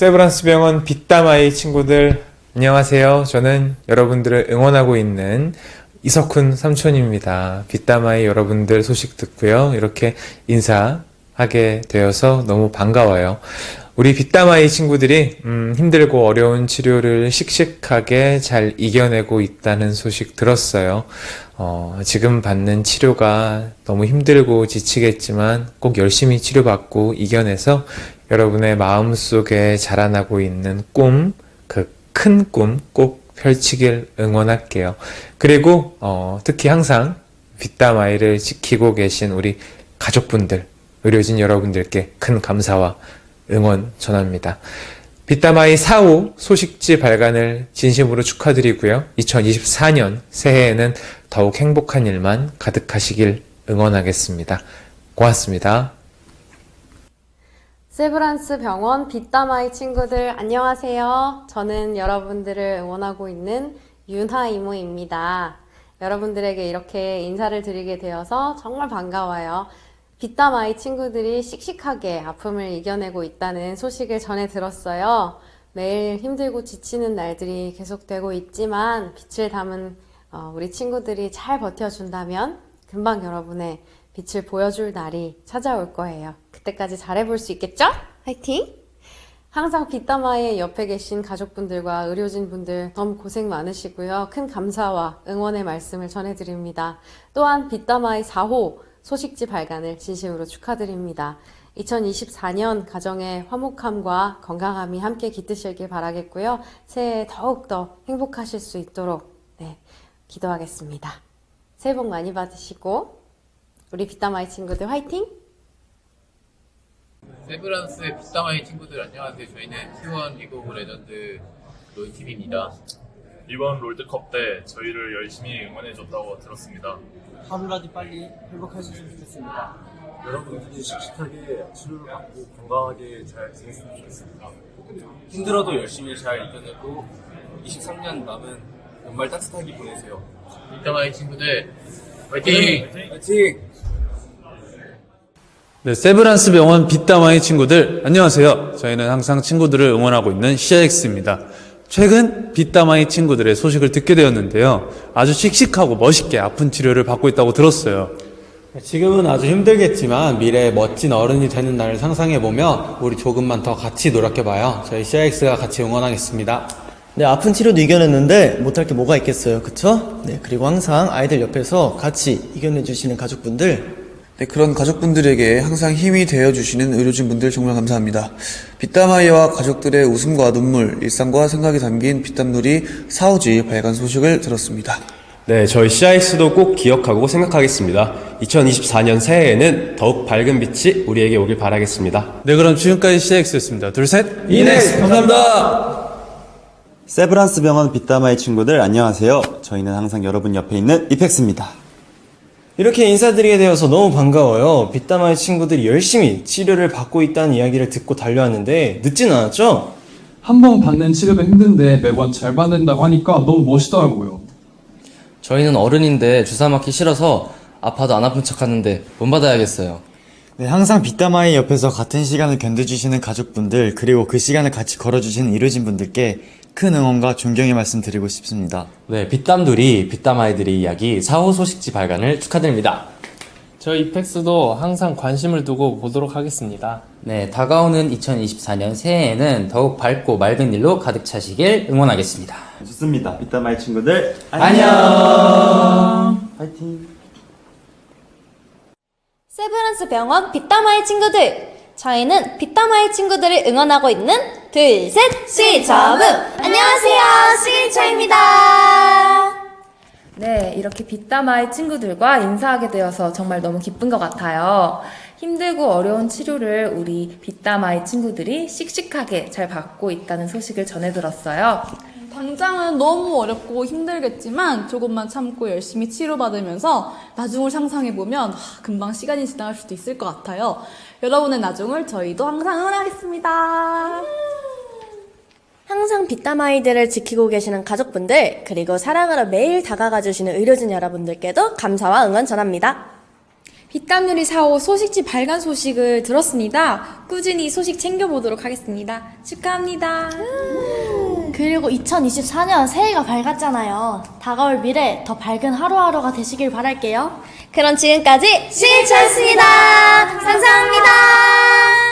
세브란스 병원 빗담아이 친구들 안녕하세요. 저는 여러분들을 응원하고 있는 이석훈 삼촌입니다. 빗담아이 여러분들 소식 듣고요. 이렇게 인사하게 되어서 너무 반가워요. 우리 빗담아이 친구들이 음, 힘들고 어려운 치료를 씩씩하게 잘 이겨내고 있다는 소식 들었어요. 어, 지금 받는 치료가 너무 힘들고 지치겠지만 꼭 열심히 치료받고 이겨내서 여러분의 마음속에 자라나고 있는 꿈, 그 큰 꿈 꼭 펼치길 응원할게요. 그리고 어, 특히 항상 빗담아이를 지키고 계신 우리 가족분들, 의료진 여러분들께 큰 감사와 응원 전합니다. 빗담아이 4호 소식지 발간을 진심으로 축하드리고요. 2024년 새해에는 더욱 행복한 일만 가득하시길 응원하겠습니다. 고맙습니다. 세브란스 병원 빗담아이 친구들 안녕하세요. 저는 여러분들을 응원하고 있는 윤하 이모입니다. 여러분들에게 이렇게 인사를 드리게 되어서 정말 반가워요. 빗담아이 친구들이 씩씩하게 아픔을 이겨내고 있다는 소식을 전해 들었어요. 매일 힘들고 지치는 날들이 계속되고 있지만 빛을 담은 어, 우리 친구들이 잘 버텨준다면 금방 여러분의 빛을 보여줄 날이 찾아올 거예요. 그때까지 잘해볼 수 있겠죠? 화이팅! 항상 빗담아이의 옆에 계신 가족분들과 의료진 분들 너무 고생 많으시고요. 큰 감사와 응원의 말씀을 전해드립니다. 또한 빗담아이 4호 소식지 발간을 진심으로 축하드립니다. 2024년 가정의 화목함과 건강함이 함께 깃드시길 바라겠고요. 새해 더욱더 행복하실 수 있도록 네, 기도하겠습니다. 새해 복 많이 받으시고 우리 빗담아이 친구들 화이팅! 세브란스의 빗담아이 친구들 안녕하세요. 저희는 T1 리그 오브 레전드 론팀입니다. 이번 롤드컵 때 저희를 열심히 응원해줬다고 들었습니다. 하루라도 빨리 회복하셨으면 좋겠습니다. 여러분들이 씩씩하게 치료를 받고 건강하게 잘 지냈으면 좋겠습니다. 힘들어도 열심히 잘 이겨내고 23년 남은 연말 따뜻하게 보내세요. 빗담아이 친구들 화이팅! 화이팅! 네, 세브란스 병원 빗담아이 친구들 안녕하세요. 저희는 항상 친구들을 응원하고 있는 CX입니다. 최근 빗담아이 친구들의 소식을 듣게 되었는데요. 아주 씩씩하고 멋있게 아픈 치료를 받고 있다고 들었어요. 지금은 아주 힘들겠지만 미래에 멋진 어른이 되는 날을 상상해보며 우리 조금만 더 같이 노력해봐요. 저희 CX가 같이 응원하겠습니다. 네, 아픈 치료도 이겨냈는데 못할 게 뭐가 있겠어요. 그쵸? 네, 그리고 항상 아이들 옆에서 같이 이겨내주시는 가족분들, 네, 그런 가족분들에게 항상 힘이 되어주시는 의료진분들 정말 감사합니다. 빗담아이와 가족들의 웃음과 눈물, 일상과 생각이 담긴 빗담놀이 사오지 발간 소식을 들었습니다. 네, 저희 CIX도 꼭 기억하고 생각하겠습니다. 2024년 새해에는 더욱 밝은 빛이 우리에게 오길 바라겠습니다. 네, 그럼 지금까지 CX였습니다. 둘, 셋. 이넥스 감사합니다. 세브란스 병원 빗담아이 친구들 안녕하세요. 저희는 항상 여러분 옆에 있는 이펙스입니다. 이렇게 인사드리게 되어서 너무 반가워요. 빗담아이 친구들이 열심히 치료를 받고 있다는 이야기를 듣고 달려왔는데 늦진 않았죠? 한 번 받는 치료가 힘든데 매번 잘 받는다고 하니까 너무 멋있더라고요. 저희는 어른인데 주사 맞기 싫어서 아파도 안 아픈 척 하는데 못 받아야겠어요. 네, 항상 빗담아이 옆에서 같은 시간을 견뎌주시는 가족분들, 그리고 그 시간을 같이 걸어주시는 의료진분들께 큰 응원과 존경의 말씀 드리고 싶습니다. 네, 빗담돌이 빗담 아이들의 이야기 4호 소식지 발간을 축하드립니다. 저희 이펙스도 항상 관심을 두고 보도록 하겠습니다. 네, 다가오는 2024년 새해에는 더욱 밝고 맑은 일로 가득 차시길 응원하겠습니다. 좋습니다. 빗담아이 친구들, 안녕! 파이팅! 세브란스 병원 빗담아이 친구들! 저희는 빗담아이 친구들을 응원하고 있는 둘, 셋, 시저브! 안녕하세요, 시기초입니다! 네, 이렇게 빗담아이 친구들과 인사하게 되어서 정말 너무 기쁜 것 같아요. 힘들고 어려운 치료를 우리 빗담아이 친구들이 씩씩하게 잘 받고 있다는 소식을 전해 들었어요. 당장은 너무 어렵고 힘들겠지만 조금만 참고 열심히 치료받으면서 나중을 상상해보면 하, 금방 시간이 지나갈 수도 있을 것 같아요. 여러분의 나중을 저희도 항상 응원하겠습니다. 빗담아이들을 지키고 계시는 가족분들 그리고 사랑으로 매일 다가가 주시는 의료진 여러분들께도 감사와 응원 전합니다. 빗담누리 4호 소식지 발간 소식을 들었습니다. 꾸준히 소식 챙겨보도록 하겠습니다. 축하합니다. 그리고 2024년 새해가 밝았잖아요. 다가올 미래 더 밝은 하루하루가 되시길 바랄게요. 그럼 지금까지 신일철였습니다. 감사합니다.